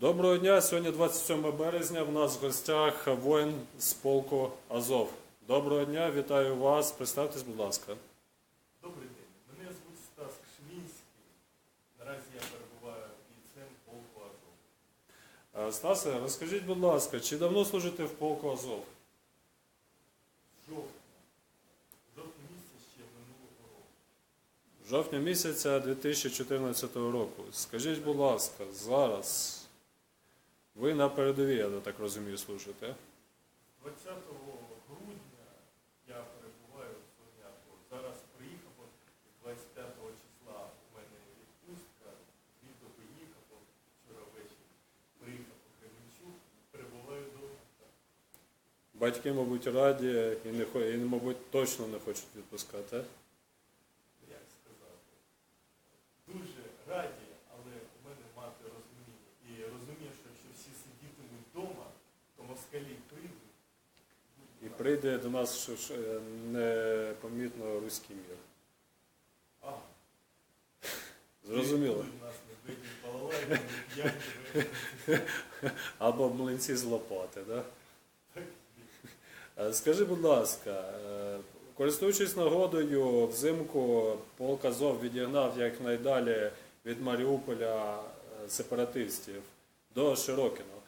Доброго дня. Сьогодні 27 березня. В нас в гостях воїн з полку Азов. Доброго дня, вітаю вас. Представтесь, будь ласка. Добрий день. Мене звуть Стас Кшмінський. Наразі я перебуваю бійцем полку Азов. Е, Стасе, розкажіть, будь ласка, чи давно служите в полку Азов? Жовтня. Жовтня місяця ще минулого року. Жовтня місяця 2014 року. Скажіть, будь ласка, зараз ви на передовій, я так розумію, служите. 20 грудня я перебуваю в зоні Зараз приїхав 25 числа у мене відпустка. Звідти поїхав вчора ввечері. Приїхав у Кременчук, перебуваю вдома. Батьки, мабуть, раді і, не, і, мабуть, точно не хочуть відпускати. як сказати, дуже раді, але у мене мати розуміння. І розуміє, що якщо всі сидітимуть вдома, то москалі прийдуть. І прийде до нас е, непомітно руський мір. А, Зрозуміло. Або млинці з лопати, да? Е, Скажи, будь ласка, е, користуючись нагодою, взимку полк Азов відігнав якнайдалі від Маріуполя сепаратистів до Широкіно.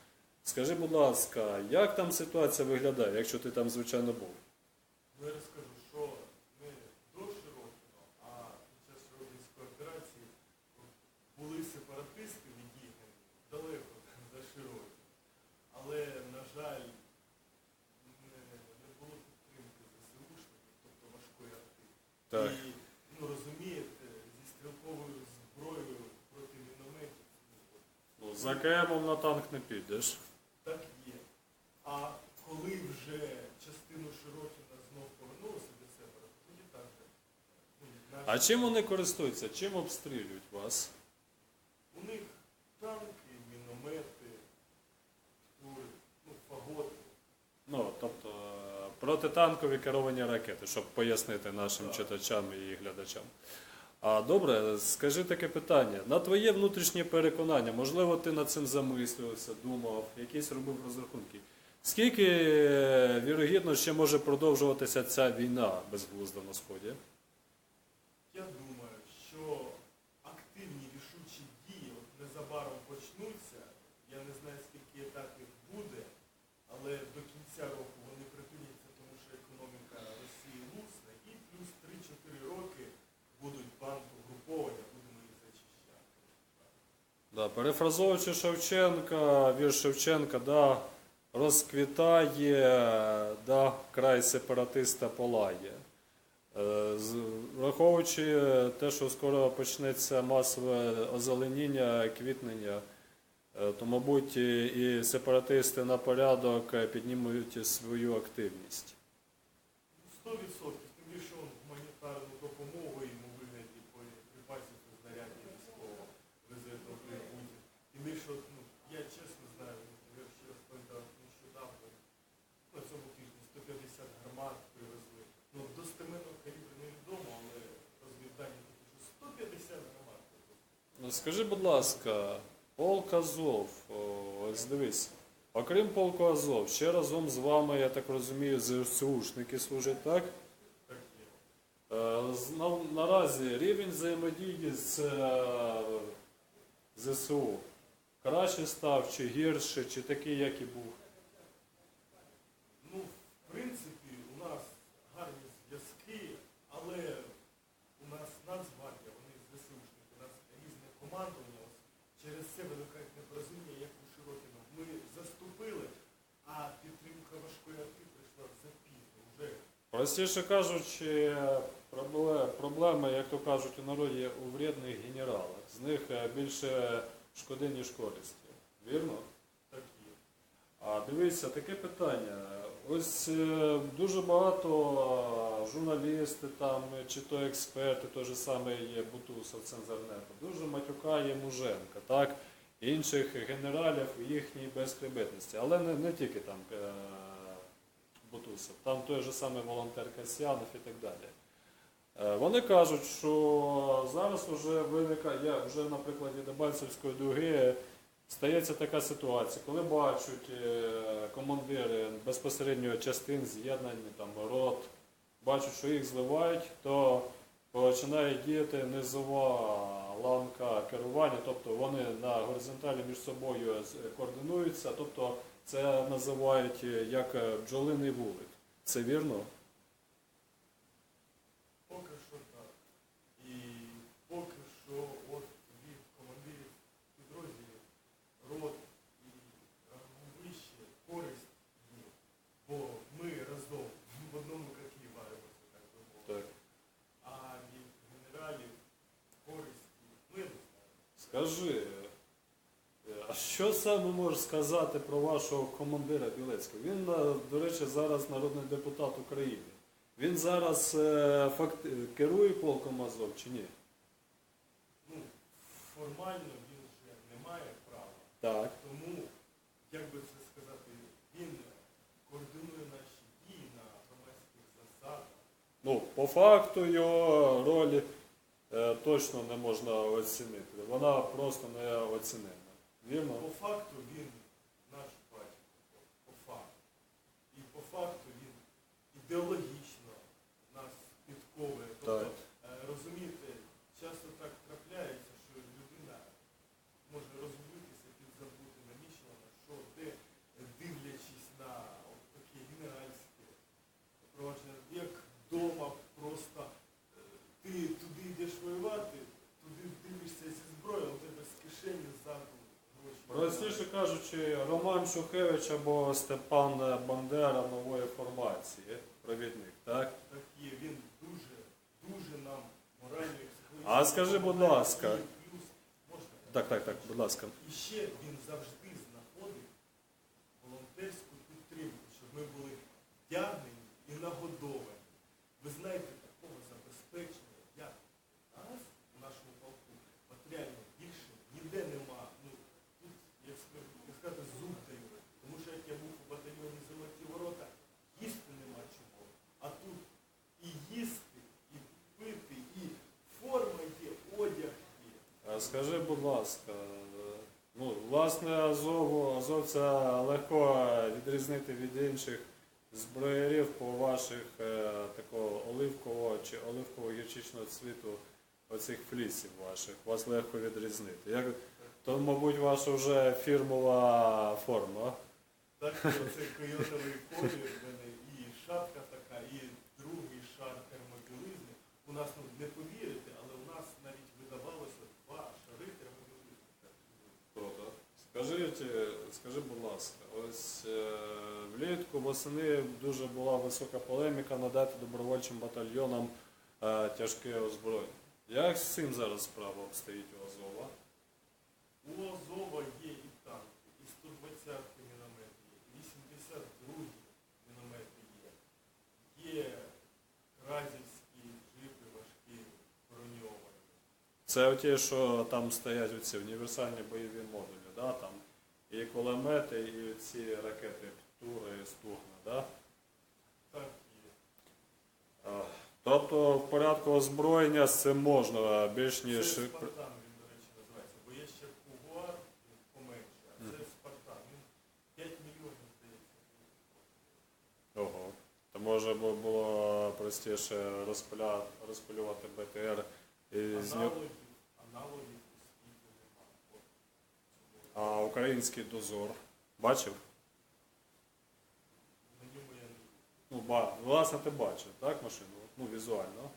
Скажи, будь ласка, як там ситуація виглядає, якщо ти там, звичайно, був? Ну я розкажу, що ми до Широкіно, а під час Широкінської операції були сепаратисти відігнані далеко за Широкіно. Але, на жаль, не, не було підтримки ЗСУшників, тобто важкої. Так. І, ну розумієте, зі стрілковою зброєю проти мінометів, Ну, за КМом на танк не підеш. так є. А коли вже частину Широкіна знов повернулося до себе, тоді так же. Ну, наші- А чим вони користуються? Чим обстрілюють вас? У них танки, міномети, ну, фаготи. Ну, тобто е, протитанкові керовані ракети, щоб пояснити нашим читачам і глядачам. А добре, скажи таке питання. На твоє внутрішнє переконання, можливо, ти над цим замислювався, думав, якісь робив розрахунки. Скільки е, вірогідно ще може продовжуватися ця війна безглузда на сході? Я думаю, що активні рішучі дії от незабаром почнуться. Я не знаю, скільки етапів буде, але до кінця року вони припиняться, тому що економіка Росії лусне, і плюс 3-4 роки будуть банкогруповання, будемо їх зачищати. Да, перефразовуючи Шевченка, вірш Шевченка, да, розквітає, да, край сепаратиста палає. Е, Враховуючи те, що скоро почнеться масове озеленіння, квітнення, е, то, мабуть, і сепаратисти на порядок піднімуть свою активність. Ну, 100%, Скажи, будь ласка, полк Азов, ось дивись, окрім полку Азов, ще разом з вами, я так розумію, ЗСУшники служать, так? Е, на- Наразі рівень взаємодії з е, ЗСУ краще став, чи гірше, чи такий, як і був. Ну, в принципі, у нас гарні зв'язки, але у нас Нацгвардія, вони ЗСУшники, у нас різне командування. Через це виникають непорозуміння, як у Широкіно. Ми заступили, а підтримка важкої арти прийшла запізно. Вже Простіше кажучи, пробле- проблема, як то кажуть у народі, у вредних генералах. З них е, більше шкоди, ніж користі. Вірно? так є. А дивіться, таке питання. Ось е, дуже багато журналісти там, е, чи то експерти, той же самий є Бутусов, Цензорнето, дуже матюкає Муженка, так, інших генералів у їхній безхребетності. Але не, не тільки там е, Бутусов, там той же самий волонтер Касьянов і так далі. Е, Вони кажуть, що зараз вже виникає, я вже на прикладі Дебальцевської дуги стається така ситуація, коли бачать командири безпосередньо частин з'єднань, рот, бачать, що їх зливають, то починає діяти низова ланка керування, тобто вони на горизонталі між собою координуються, тобто це називають е, як е, бджолиний вулик. Це вірно? Поки що так. І поки що от від командирів підрозділів рот і е, вище користь є. Бо ми разом в одному котлі варимося, так би мовити. Так. А від генералів користі ми не знаємо. Скажи, е, а що саме можеш сказати про вашого командира Білецького? Він, е, до речі, зараз народний депутат України. Він зараз е, факт... керує полком Азов чи ні? Ну, формально він вже не має права. Так. Тому, як би це сказати, він координує наші дії на громадських засадах. Ну, по факту його роль е, точно не можна оцінити. Вона просто не оцінена. Вірно? По факту він наш батько. По факту. І по факту він ідеологічно нас підковує. Тобто, Так. е, розумієте, часто так трапляється, що людина може розгубитися, підзабути наміщена, що де, дивлячись на от таке генеральське провадження, як вдома просто е, ти туди йдеш воювати, туди дивишся зі зброєю, у тебе з кишені ззаду гроші. Простіше кажучи, Роман Шухевич або Степан Бандера нової формації, провідник, так? Так є, він дуже, дуже нам морально і. А скажи, будь ласка. Так, так, так, будь ласка. І ще він завжди знаходив волонтерську підтримку, щоб ми були вдягнені і нагодовані. Ви знаєте, такого забезпечення, як нас у нашому полку, матеріально більше ніде нема. Ну, тут, як ска- як сказати, зуб даю. Тому що як я був у батальйоні Золоті ворота, їсти нема чого. А тут і їсти, і пити, і форма є, одяг є. А Скажи, будь ласка, ну, власне, Азову, азовця легко відрізнити від інших зброярів по ваших е, такого оливкового чи оливкового гірчичного цвіту оцих флісів ваших. Вас легко відрізнити. Як, то, мабуть, ваша вже фірмова форма. Так, що це койотовий колір в мене і шапка така, і другий шар термобілизни. У нас, ну, не повірите, але у нас навіть видавалося два шари термобілизни. Круто. Скажіть, скажи, будь ласка, ось е, влітку восени дуже була висока полеміка надати добровольчим батальйонам е, тяжке озброєння. Як з цим зараз справа обстоїть у Азова? У Азова є і танки, і 120 міномети є, і 82 міномети є. Є разівські джипи важкі, броньовані. Це оті, що там стоять оці універсальні бойові модулі, да? там і кулемети, і ці ракети Птура і Стугна, да? Так є. Тобто в порядку озброєння з цим можна більш Це ніж. Спартан він, до речі, називається, бо є ще Кугуар, поменше, а це Спартан. Він 5 мільйонів, здається. Ого. То може бу- було простіше розпиля... розпилювати БТР і з нього. А український дозор. Бачив? Ну, ба... власне, ти бачив, так, машину? Ну, візуально.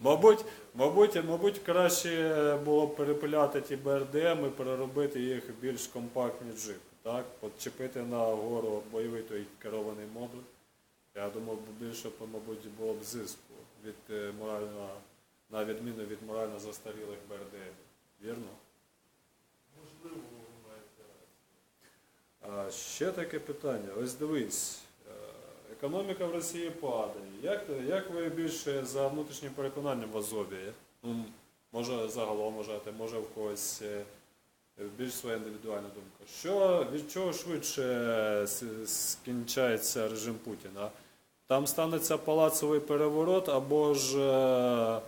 Мабуть, мабуть, мабуть, краще було б перепиляти ті БРДМ і переробити їх в більш компактні джипи, так? Подчепити на гору бойовий той керований модуль. Я думав, більше, мабуть, було б зиску від е, морально, на відміну від морально застарілих БРДМ. Вірно? Можливо, ви маєте. А ще таке питання. Ось дивись, е, економіка в Росії падає. Як, як ви більше за внутрішнім переконанням в Азові? Ну, може загалом вважаєте, може в когось е, більш своя індивідуальна думка. Що, від чого швидше скінчається режим Путіна? Там станеться палацовий переворот або ж е,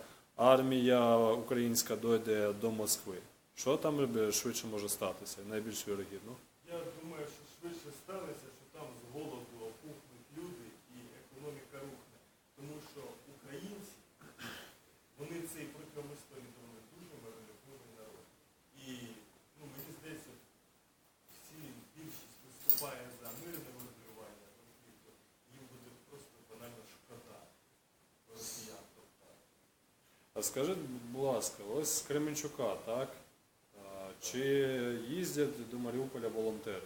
армія українська дойде до Москви. Що там швидше може статися? Найбільш вірогідно. Я думаю, що швидше станеться, що там з голоду опухнуть люди і економіка рухне. Тому що українці, вони цей протягом історії думали дуже миролюбивий народ. І ну, мені здається, всі більшість виступає за мирне врегулювання конфлікту. Їм буде просто банально шкода росіян. Тобто, А скажіть, будь ласка, ось з Кременчука, так? Чи їздять до Маріуполя волонтери?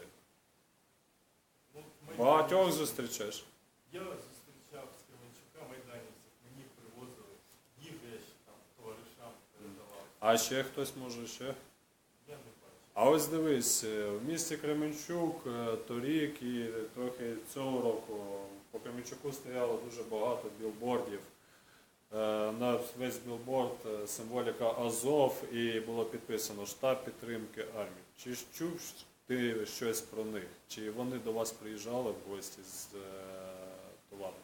ну, Майдан- Багатьох зустрічаєш. Я зустрічав з Кременчука майданівців, мені привозили, їжу я ще там товаришам передавав. А ще хтось може ще? Я не бачив. А ось дивись, е, в місті Кременчук е, торік і трохи цього року по Кременчуку стояло дуже багато білбордів. Е, На весь білборд е, символіка Азов і було підписано штаб підтримки армії. Чи чув ти щось про них? Чи вони до вас приїжджали в гості з е, товарами?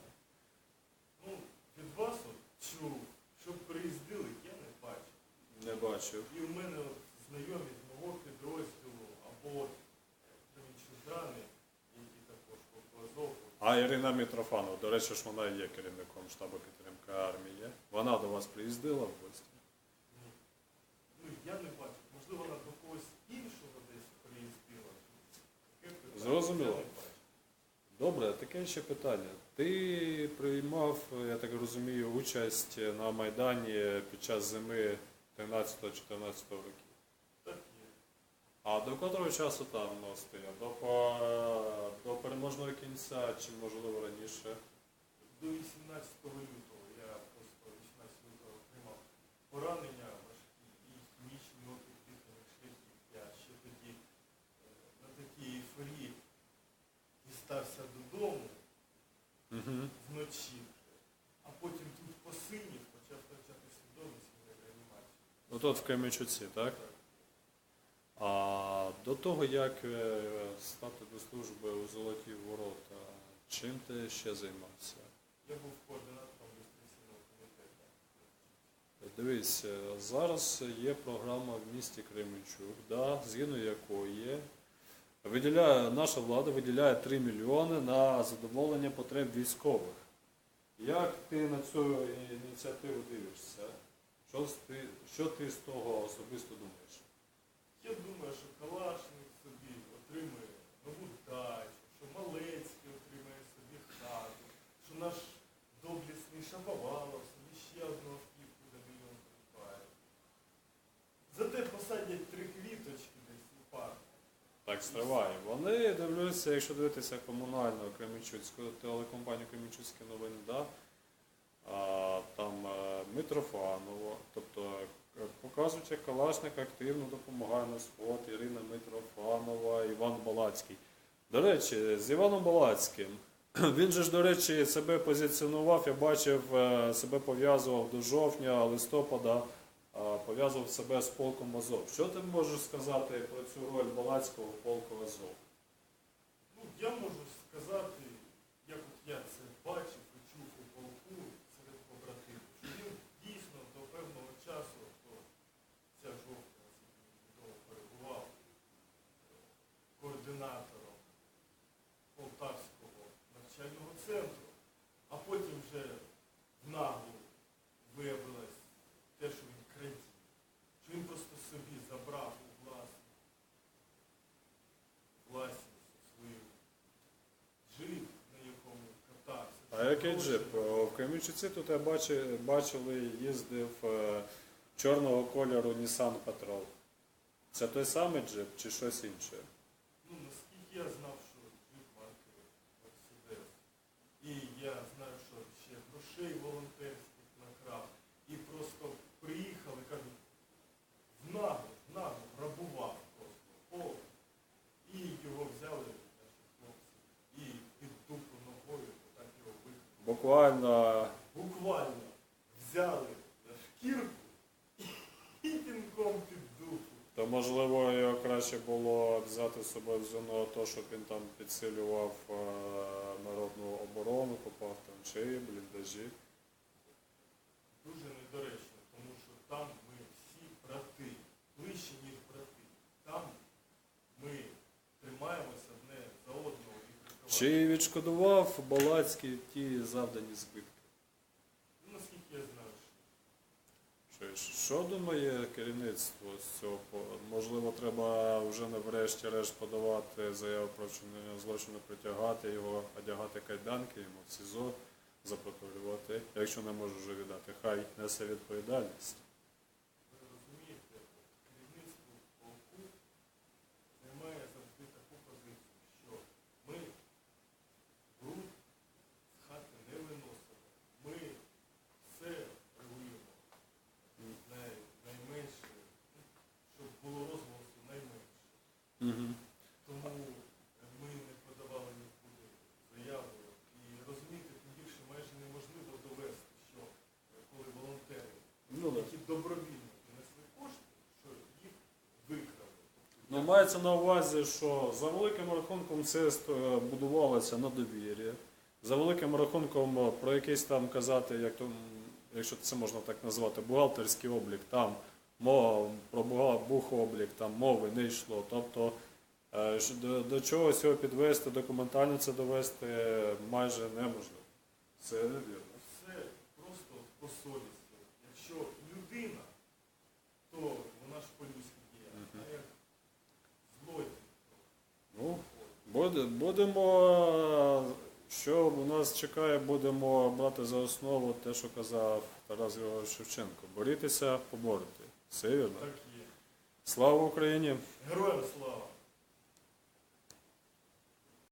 Ну, від вас чув, щоб приїздили, я не бачив. Не бачив. І в мене знайомі з мого підрозділу або А Ірина Мітрофанова, до речі, ж вона є керівником штабу підтримки армії. Вона до вас приїздила в гості? Ну, я не бачив. Можливо, вона до когось іншого десь приїздила. Зрозуміло. Добре, таке ще питання. Ти приймав, я так розумію, участь на Майдані під час зими 13-14 років. Так. А до котрого часу там стояв? До, по- до переможного кінця чи можливо раніше? До 18 лютого я просто 18 лютого отримав поранення важкі і хімічний опік дихальних шляхів. Я ще тоді е, на такій ейфорії дістався додому Угу. вночі, а потім тут посинів, почав втрачати свідомість і в реанімації. Ну тут в Кременчуці, так? А до того, як е, стати до служби у Золоті Ворота, чим ти ще займався? Я був координатором ілюстраційного комітету. Дивись, е, зараз є програма в місті Кременчук, да, згідно якої виділяє, наша влада виділяє 3 мільйони на задоволення потреб військових. Як ти на цю ініціативу дивишся? Що ти, що ти з того особисто думаєш? Я думаю, що Калашник собі отримує нову дачу, що Малецький отримає собі хату, що наш доблісний Шаповалов собі ще одну автівку за мільйон придбає. Зате посадять три квіточки десь у парку. Так, стривай. Вони дивлюся, якщо дивитися комунальну Кременчуцьку телекомпанію Кременчуцькі новини, да? а, там е, Митрофанова, тобто показують, Калашник активно допомагає на сход, Ірина Митрофанова, Іван Балацький. До речі, з Іваном Балацьким. Він же ж, до речі, себе позиціонував, я бачив, е, себе пов'язував до жовтня, листопада, пов'язував себе з полком Азов. Що ти можеш сказати про цю роль Балацького в полку Азов? Ну, я можу сказати, як от я це бачив і чув у полку серед побратимів, що він дійсно до певного часу, то ця жовтня чудово перебував е, координатором Полтавського навчального центру, а потім вже в наглу виявилось те, що він крадів, що він просто собі забрав у власність власність свою джип, на якому катався. А який джип? О, В Кремінчуці тут я бачив, бачили, їздив е, чорного кольору Nissan Patrol. Це той самий джип чи щось інше? Ну, наскільки я знав, що джип марки Мерседес. І я знаю, що ще грошей волонтерських накрав. І просто приїхали, кажуть, в нагло, в нагло, грабував просто поле. І його взяли наші хлопці. І під дупу ногою так його викинули. Буквально буквально взяли на шкірку і пінком під дупу. То можливо його краще було взяти з собою в зону АТО, щоб він там підсилював е, народну оборону, копав чи бліндажі. Дуже недоречно, тому Чи відшкодував Балацький ті завдані збитки? Ну, наскільки я знаю, що Що, думає керівництво з цього? Можливо, треба вже врешті-решт подавати заяву про вчинення злочину, притягати його, одягати кайданки йому в СІЗО, запротолювати. Якщо не може вже віддати, хай несе відповідальність. ви розумієте, керівництво полку займає завжди таку позицію, що ми бруд з хати не виносимо. Ми все регулюємо най, найменше, щоб було розголосу найменше. Угу. Тому ми не подавали нікуди заяву. І розумієте, тим більше майже неможливо довести, що е, коли волонтери, Ну, да. які добровільно принесли кошти, що їх викрали. Ну, мається на увазі, що за великим рахунком це е, будувалося на довір'ї. За великим рахунком е, про якийсь там казати, як то, якщо це можна так назвати, бухгалтерський облік, там мова про бухоблік, там мови не йшло. Тобто е, до, до чогось його підвести, документально це довести майже неможливо. Це невірно. Все просто по совісті. Якщо людина, то вона ж по-людськи діє, Мгм. а як злодій. Ну, буде, будемо, що у нас чекає, будемо брати за основу те, що казав Тарас Григорович Шевченко. Борітися, поборити. Все вірно. Так є. Слава Україні! Героям слава!